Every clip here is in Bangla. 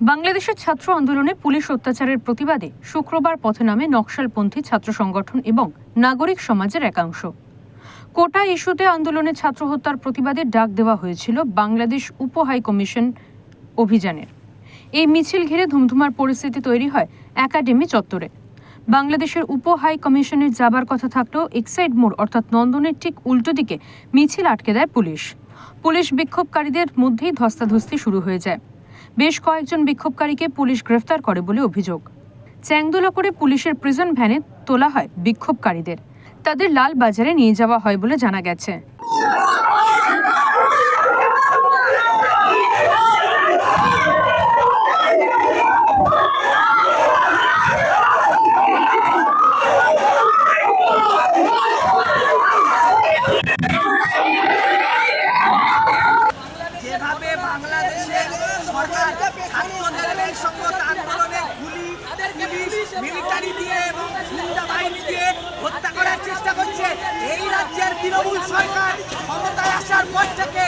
বাংলাদেশের ছাত্র আন্দোলনে পুলিশ অত্যাচারের প্রতিবাদে শুক্রবার পথে নামে নকশালপন্থী ছাত্র সংগঠন এবং নাগরিক সমাজের একাংশ। কোটা ইস্যুতে আন্দোলনে ছাত্র হত্যার প্রতিবাদে ডাক দেওয়া হয়েছিল বাংলাদেশ উপ হাই কমিশন অভিযানের। এই মিছিল ঘিরে ধুমধুমার পরিস্থিতি তৈরি হয় একাডেমি চত্বরে। বাংলাদেশের উপ হাই কমিশনের যাবার কথা থাকলেও এক্সাইড মোড় অর্থাৎ নন্দনের ঠিক উল্টো দিকে মিছিল আটকে দেয় পুলিশ। পুলিশ বিক্ষোভকারীদের মধ্যেই ধস্তাধস্তি শুরু হয়ে যায়। বেশ কয়েকজন বিক্ষোভকারীকে পুলিশ গ্রেফতার করে বলে অভিযোগ। চ্যাংদোলা করে পুলিশের প্রিজন ভ্যানে তোলা হয় বিক্ষোভকারীদের। তাদের লাল বাজারে নিয়ে যাওয়া হয় বলে জানা গেছে। সরকার ছাত্রদের এই সংগত আন্দোলনে গুলি পুলিশ মিলিটারি দিয়ে এবং গুন্ডা বাহিনী দিয়ে হত্যা করার চেষ্টা করছে এই রাজ্যের তৃণমূল সরকার ক্ষমতায় আসার পর থেকে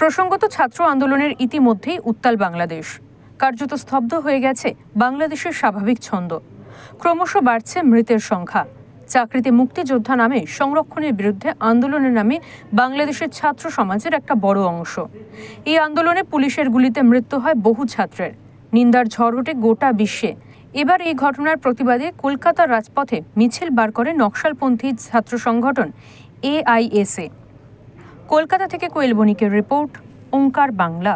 প্রসঙ্গত ছাত্র আন্দোলনের ইতিমধ্যেই উত্তাল বাংলাদেশ। কার্যত স্তব্ধ হয়ে গেছে বাংলাদেশের স্বাভাবিক ছন্দ। ক্রমশ বাড়ছে মৃতের সংখ্যা। চাকরিতে মুক্তিযোদ্ধা নামে সংরক্ষণের বিরুদ্ধে আন্দোলনের নামে বাংলাদেশের ছাত্র সমাজের একটা বড় অংশ। এই আন্দোলনে পুলিশের গুলিতে মৃত্যু হয় বহু ছাত্রের। নিন্দার ঝড় ওঠে গোটা বিশ্বে। এবার এই ঘটনার প্রতিবাদে কলকাতার রাজপথে মিছিল বার করে নকশালপন্থী ছাত্র সংগঠন এআইএসএ। কলকাতা থেকে কোয়েলবনিকের রিপোর্ট ওঙ্কার বাংলা।